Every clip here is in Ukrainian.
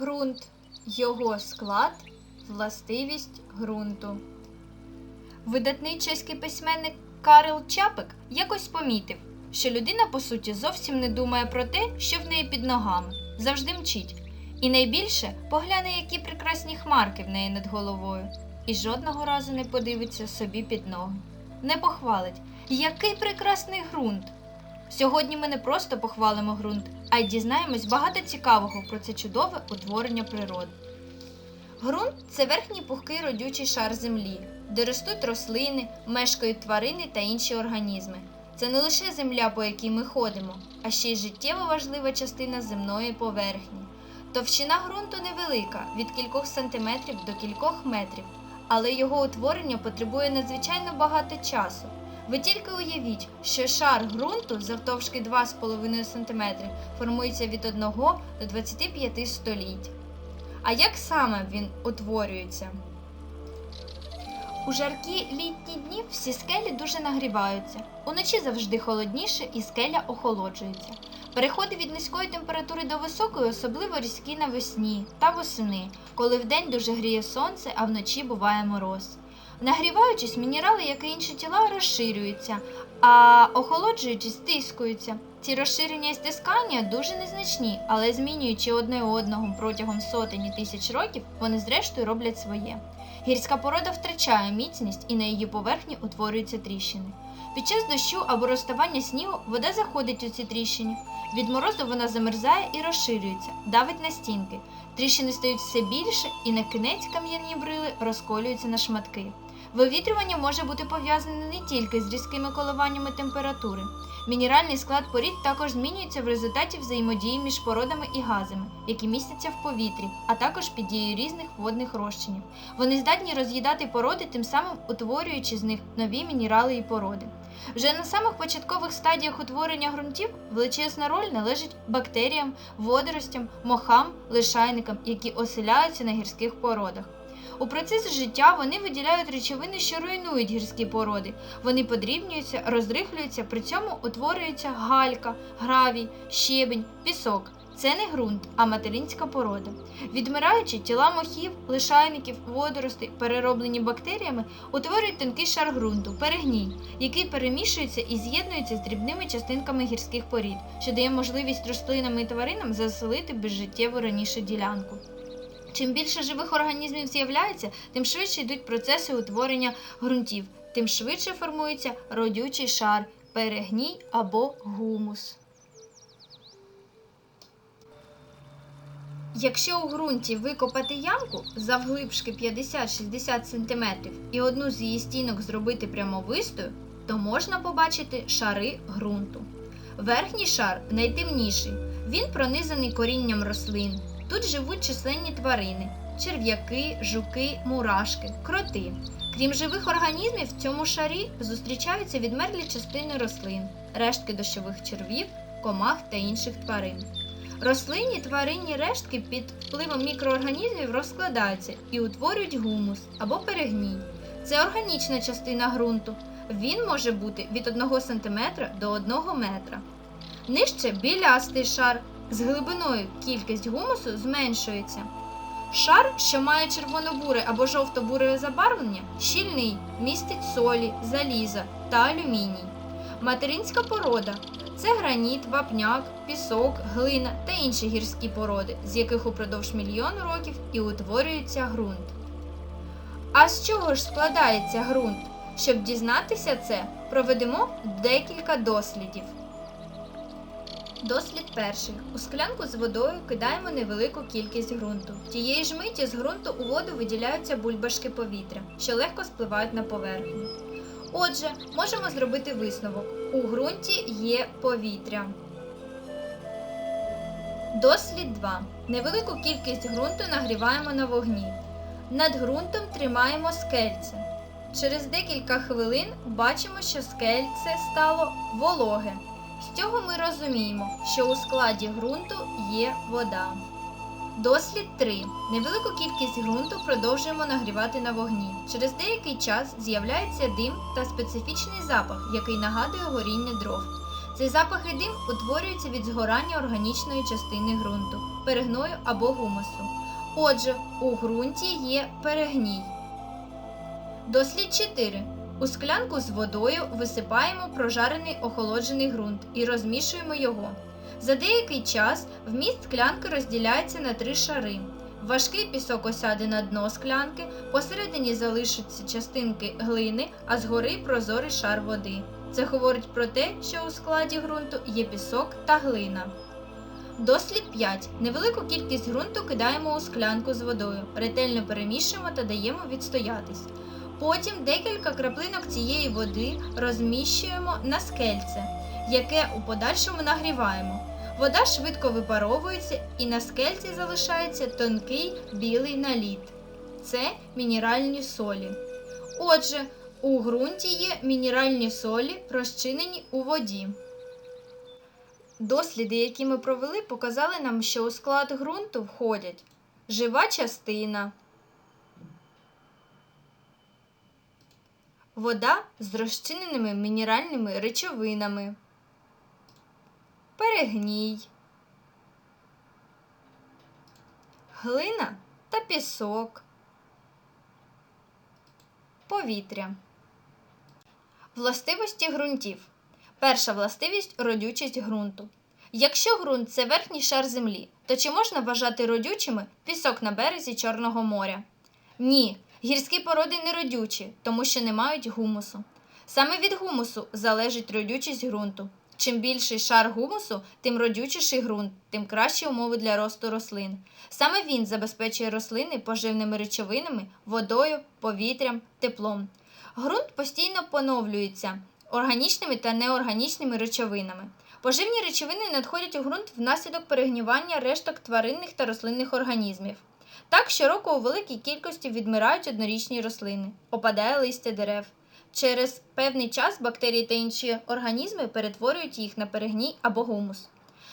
Ґрунт. Його склад, властивість ґрунту. Видатний чеський письменник Карл Чапик якось помітив, що людина, по суті, зовсім не думає про те, що в неї під ногами, завжди мчить. І найбільше погляне, які прекрасні хмарки в неї над головою, і жодного разу не подивиться собі під ноги. Не похвалить, який прекрасний ґрунт. Сьогодні ми не просто похвалимо ґрунт, а й дізнаємось багато цікавого про це чудове утворення природи. Ґрунт це верхній пухкий родючий шар землі, де ростуть рослини, мешкають тварини та інші організми. Це не лише земля, по якій ми ходимо, а ще й життєво важлива частина земної поверхні. Товщина ґрунту невелика від кількох сантиметрів до кількох метрів, але його утворення потребує надзвичайно багато часу. Ви тільки уявіть, що шар ґрунту завтовшки 2,5 см формується від 1 до 25 століть. А як саме він утворюється? У жаркі літні дні всі скелі дуже нагріваються. Уночі завжди холодніше і скеля охолоджується. Переходи від низької температури до високої особливо різкі навесні та восени, коли вдень дуже гріє сонце, а вночі буває мороз. Нагріваючись, мінерали, як і інші тіла, розширюються, а охолоджуючись, стискуються. Ці розширення і стискання дуже незначні, але змінюючи одне одного протягом сотень і тисяч років, вони зрештою роблять своє. Гірська порода втрачає міцність і на її поверхні утворюються тріщини. Під час дощу або розставання снігу вода заходить у ці тріщини. Від морозу вона замерзає і розширюється, давить на стінки. Тріщини стають все більше, і на кінець кам'яні брили розколюються на шматки. Вивітрювання може бути пов'язане не тільки з різкими коливаннями температури. Мінеральний склад порід також змінюється в результаті взаємодії між породами і газами, які містяться в повітрі, а також під дією різних водних розчинів. Вони здатні роз'їдати породи, тим самим утворюючи з них нові мінерали і породи. Вже на самих початкових стадіях утворення ґрунтів величезна роль належить бактеріям, водоростям, мохам, лишайникам, які оселяються на гірських породах. У процесі життя вони виділяють речовини, що руйнують гірські породи. Вони подрібнюються, розрихлюються, при цьому утворюється галька, гравій, щебень, пісок. Це не ґрунт, а материнська порода. Відмираючи, тіла мохів, лишайників, водоростей, перероблені бактеріями, утворюють тонкий шар ґрунту, перегній, який перемішується і з'єднується з дрібними частинками гірських порід, що дає можливість рослинам і тваринам заселити безжиттєву раніше ділянку. Чим більше живих організмів з'являється, тим швидше йдуть процеси утворення ґрунтів, тим швидше формується родючий шар, перегній або гумус. Якщо у ґрунті викопати ямку завглибшки 50-60 см і одну з її стінок зробити прямовистою, то можна побачити шари ґрунту. Верхній шар найтемніший, він пронизаний корінням рослин. Тут живуть численні тварини черв'яки, жуки, мурашки, кроти. Крім живих організмів, в цьому шарі зустрічаються відмерлі частини рослин, рештки дощових червів, комах та інших тварин. Рослинні тваринні рештки під впливом мікроорганізмів розкладаються і утворюють гумус або перегній. Це органічна частина ґрунту. Він може бути від 1 см до 1 метра. Нижче білястий шар. З глибиною кількість гумусу зменшується. Шар, що має червоно-буре або жовто-буре забарвлення, щільний, містить солі, заліза та алюміній. Материнська порода це граніт, вапняк, пісок, глина та інші гірські породи, з яких упродовж мільйону років і утворюється ґрунт. А з чого ж складається ґрунт? Щоб дізнатися це, проведемо декілька дослідів. Дослід перший. У склянку з водою кидаємо невелику кількість ґрунту. Тієї ж миті з ґрунту у воду виділяються бульбашки повітря, що легко спливають на поверхню. Отже, можемо зробити висновок. У ґрунті є повітря. Дослід 2. Невелику кількість ґрунту нагріваємо на вогні. Над ґрунтом тримаємо скельце. Через декілька хвилин бачимо, що скельце стало вологе. З цього ми розуміємо, що у складі ґрунту є вода. Дослід 3. Невелику кількість ґрунту продовжуємо нагрівати на вогні. Через деякий час з'являється дим та специфічний запах, який нагадує горіння дров. Цей запах і дим утворюється від згорання органічної частини ґрунту, перегною або гумусу. Отже, у ґрунті є перегній. Дослід 4. У склянку з водою висипаємо прожарений охолоджений ґрунт і розмішуємо його. За деякий час вміст склянки розділяється на три шари. Важкий пісок осяде на дно склянки, посередині залишаться частинки глини, а згори прозорий шар води. Це говорить про те, що у складі ґрунту є пісок та глина. Дослід 5. Невелику кількість ґрунту кидаємо у склянку з водою, ретельно перемішуємо та даємо відстоятись. Потім декілька краплинок цієї води розміщуємо на скельце, яке у подальшому нагріваємо. Вода швидко випаровується і на скельці залишається тонкий білий наліт. Це мінеральні солі. Отже, у ґрунті є мінеральні солі, розчинені у воді. Досліди, які ми провели, показали нам, що у склад ґрунту входять жива частина, вода з розчиненими мінеральними речовинами, перегній, глина та пісок, повітря. Властивості ґрунтів. Перша властивість родючість ґрунту. Якщо ґрунт це верхній шар землі, то чи можна вважати родючими пісок на березі Чорного моря? Ні, гірські породи не родючі, тому що не мають гумусу. Саме від гумусу залежить родючість ґрунту. Чим більший шар гумусу, тим родючіший ґрунт, тим кращі умови для росту рослин. Саме він забезпечує рослини поживними речовинами, водою, повітрям, теплом. Ґрунт постійно поновлюється органічними та неорганічними речовинами. Поживні речовини надходять у ґрунт внаслідок перегнівання решток тваринних та рослинних організмів. Так, щороку у великій кількості відмирають однорічні рослини, опадає листя дерев. Через певний час бактерії та інші організми перетворюють їх на перегній або гумус.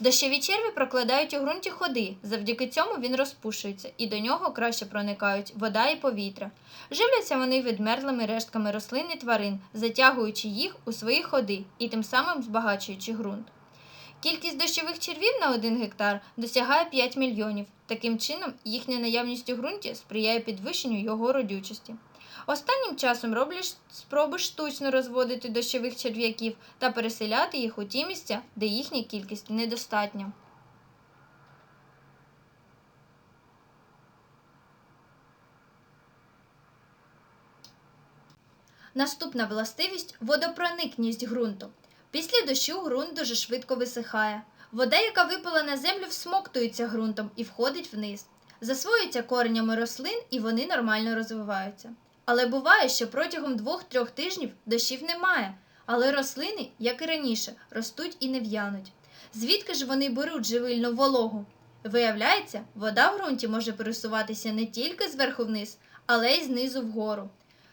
Дощові черві прокладають у ґрунті ходи, завдяки цьому він розпушується, і до нього краще проникають вода і повітря. Живляться вони відмерлими рештками рослин і тварин, затягуючи їх у свої ходи і тим самим збагачуючи ґрунт. Кількість дощових червів на 1 гектар досягає 5 мільйонів. Таким чином, їхня наявність у ґрунті сприяє підвищенню його родючості. Останнім часом роблять спроби штучно розводити дощових черв'яків та переселяти їх у ті місця, де їхня кількість недостатня. Наступна властивість водопроникність ґрунту. Після дощу ґрунт дуже швидко висихає. Вода, яка випала на землю, всмоктується ґрунтом і входить вниз. Засвоюється коренями рослин і вони нормально розвиваються. Але буває, що протягом 2-3 тижнів дощів немає, але рослини, як і раніше, ростуть і не в'януть. Звідки ж вони беруть живильну вологу? Виявляється, вода в ґрунті може пересуватися не тільки зверху вниз, але й знизу вгору.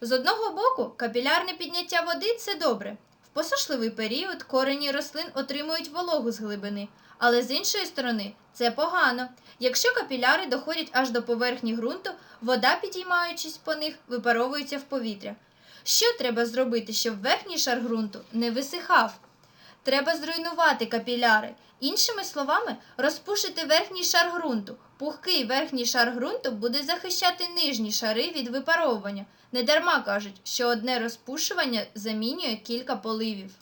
З одного боку, капілярне підняття води це добре. Посушливий період корені рослин отримують вологу з глибини, але з іншої сторони це погано. Якщо капіляри доходять аж до поверхні ґрунту, вода, підіймаючись по них, випаровується в повітря. Що треба зробити, щоб верхній шар ґрунту не висихав? Треба зруйнувати капіляри. Іншими словами, розпушити верхній шар ґрунту. Пухкий верхній шар ґрунту буде захищати нижні шари від випаровування. Недарма кажуть, що одне розпушування замінює кілька поливів.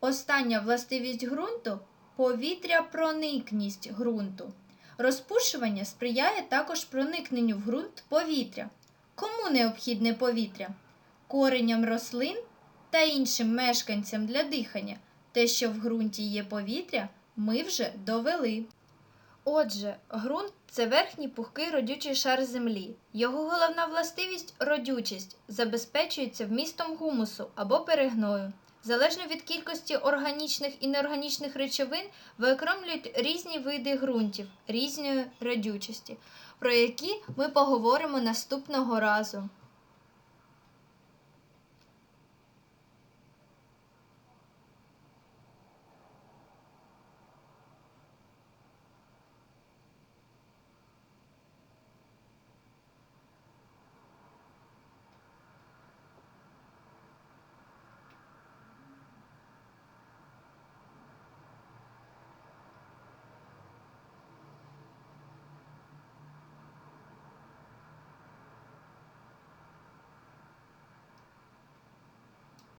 Остання властивість ґрунту повітряпроникність ґрунту. Розпушування сприяє також проникненню в ґрунт повітря. Кому необхідне повітря? Кореням рослин та іншим мешканцям для дихання. Те, що в ґрунті є повітря, ми вже довели. Отже, ґрунт це верхній пухкий родючий шар землі. Його головна властивість родючість, забезпечується вмістом гумусу або перегною. Залежно від кількості органічних і неорганічних речовин виокремлюють різні види ґрунтів різної родючості, про які ми поговоримо наступного разу.